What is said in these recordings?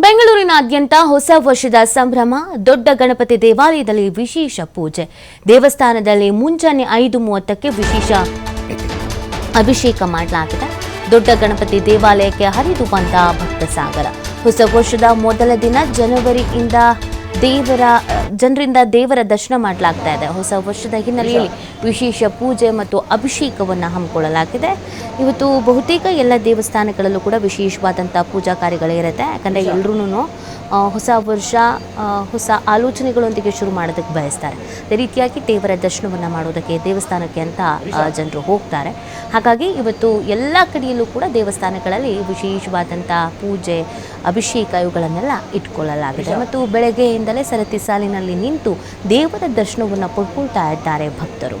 ಬೆಂಗಳೂರಿನಾದ್ಯಂತ ಹೊಸ ವರ್ಷದ ಸಂಭ್ರಮ, ದೊಡ್ಡ ಗಣಪತಿ ದೇವಾಲಯದಲ್ಲಿ ವಿಶೇಷ ಪೂಜೆ. ದೇವಸ್ಥಾನದಲ್ಲಿ ಮುಂಜಾನೆ ಐದು ಮೂವತ್ತಕ್ಕೆ ವಿಶೇಷ ಅಭಿಷೇಕ ಮಾಡಲಾಗಿದೆ. ದೊಡ್ಡ ಗಣಪತಿ ದೇವಾಲಯಕ್ಕೆ ಹರಿದು ಬಂದ ಭಕ್ತ ಸಾಗರ ಹೊಸ ವರ್ಷದ ಮೊದಲ ದಿನ ಜನವರಿಯಿಂದ ದೇವರ, ಜನರಿಂದ ದೇವರ ದರ್ಶನ ಮಾಡಲಾಗ್ತಾ ಇದೆ. ಹೊಸ ವರ್ಷದ ಹಿನ್ನೆಲೆಯಲ್ಲಿ ವಿಶೇಷ ಪೂಜೆ ಮತ್ತು ಅಭಿಷೇಕವನ್ನು ಹಮ್ಮಿಕೊಳ್ಳಲಾಗಿದೆ. ಇವತ್ತು ಬಹುತೇಕ ಎಲ್ಲ ದೇವಸ್ಥಾನಗಳಲ್ಲೂ ಕೂಡ ವಿಶೇಷವಾದಂಥ ಪೂಜಾ ಕಾರ್ಯಗಳಿರುತ್ತೆ ಯಾಕಂದರೆ ಎಲ್ಲರೂ ಹೊಸ ವರ್ಷ ಹೊಸ ಆಲೋಚನೆಗಳೊಂದಿಗೆ ಶುರು ಮಾಡೋದಕ್ಕೆ ಬಯಸ್ತಾರೆ. ಅದೇ ರೀತಿಯಾಗಿ ದೇವರ ದರ್ಶನವನ್ನು ಮಾಡೋದಕ್ಕೆ ದೇವಸ್ಥಾನಕ್ಕೆ ಅಂತ ಜನರು ಹೋಗ್ತಾರೆ. ಹಾಗಾಗಿ ಇವತ್ತು ಎಲ್ಲ ಕಡೆಯಲ್ಲೂ ಕೂಡ ದೇವಸ್ಥಾನಗಳಲ್ಲಿ ವಿಶೇಷವಾದಂಥ ಪೂಜೆ, ಅಭಿಷೇಕ ಇವುಗಳನ್ನೆಲ್ಲ ಇಟ್ಕೊಳ್ಳಲಾಗಿದೆ. ಮತ್ತು ಬೆಳಗ್ಗೆಯಿಂದಲೇ ಸರತಿ ಸಾಲಿನಲ್ಲಿ ನಿಂತು ದೇವರ ದರ್ಶನವನ್ನು ಪಡ್ಕೊಳ್ತಾ ಇದ್ದಾರೆ ಭಕ್ತರು.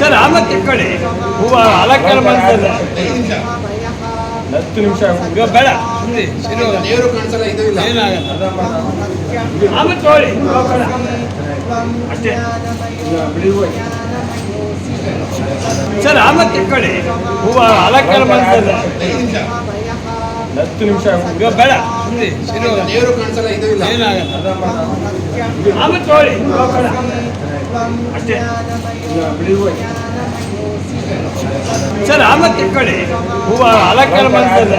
ಸರ್ ಆಮತ್ತೆ ಕಡೆ. ಹೂವ ಅಲಂಕಾರ ಮಾಡ್ತಾರೆ ಹತ್ತು ನಿಮಿಷ ಈಗ ಬೇಡ. ದೇವರು ಕಾಣಿಸಲ್ಲ ಇದು ಇಲ್ಲ ಏನಾಗಲ್ಲ ಹೂವ ಬೇಡ ಅಷ್ಟೇ. ಸರ್ ಆಮತ್ತೆ ಕಡೆ. ಹೂವ ಅಲಂಕಾರ ಮಾಡ್ತಾರೆ ಹತ್ತು ನಿಮಿಷ ಈಗ ಬೇಡ. ದೇವರು ಕಾಣಿಸಲ್ಲ ಇದು ಇಲ್ಲ. ಏನಾಗಲ್ಲ. ಅಷ್ಟೇ. ಸರ್ ಆಮತ್ತೆ ಕಡೆ ಹೂವ ಅಲಂಕಾರ ಮಾಡ್ತಾರೆ.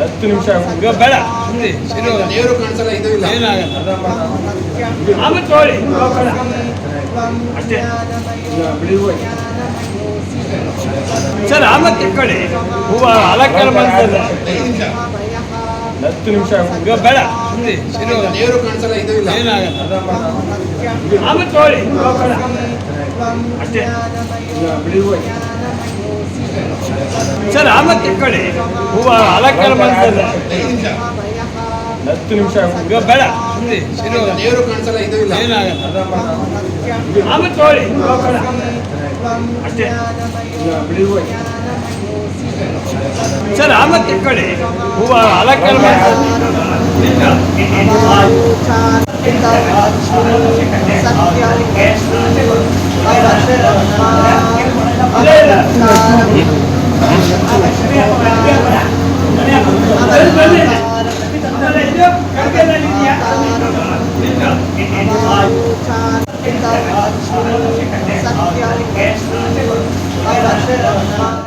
ಹತ್ತು ನಿಮಿಷ ಈಗ ಬೇಡ. ದೇವರು ಕಾಣಿಸಲ್ಲ ಇದು ಇಲ್ಲ. ಏನಾಗಲ್ಲ. ನೋಡಿ ಹೂವ ಬೇಡ ಅಷ್ಟೇ. ಸರ್, ಆಮೇಲೆ ಕಡೆ ಹೂವ ಅಲಂಕಾರ ಮಾಡ್ತಾರೆ. ಹತ್ತು ನಿಮಿಷ ಬೇಡ. ಬೇಡ ಅಷ್ಟೇ. ಸರ್ ಆಮತ್ತೆ ಕಡೆ ಹೂವ ಅಲಂಕಾರ ಮಾಡ್ತಾರೆ. ಹತ್ತು ನಿಮಿಷ ಬೇಡ. ಆಮೇಲೆ ಸರಿ ಹೋಗಲ್ಲ. ದೇವರು ಕಾಣಿಸಲ್ಲ ಇದು ಇಲ್ಲ ಏನಾಗಲ್ಲ ಆಮತ್ತು ನೋಡಿ ಹೂವ ಬೇಡ ಅಷ್ಟೇ ಸರ್ ಆಮತ್ತೆ ಕಡೆ ಹೂವ ಅಲಂಕಾರ ಮಾಡ್ತಾರೆ ಸತ್ಯ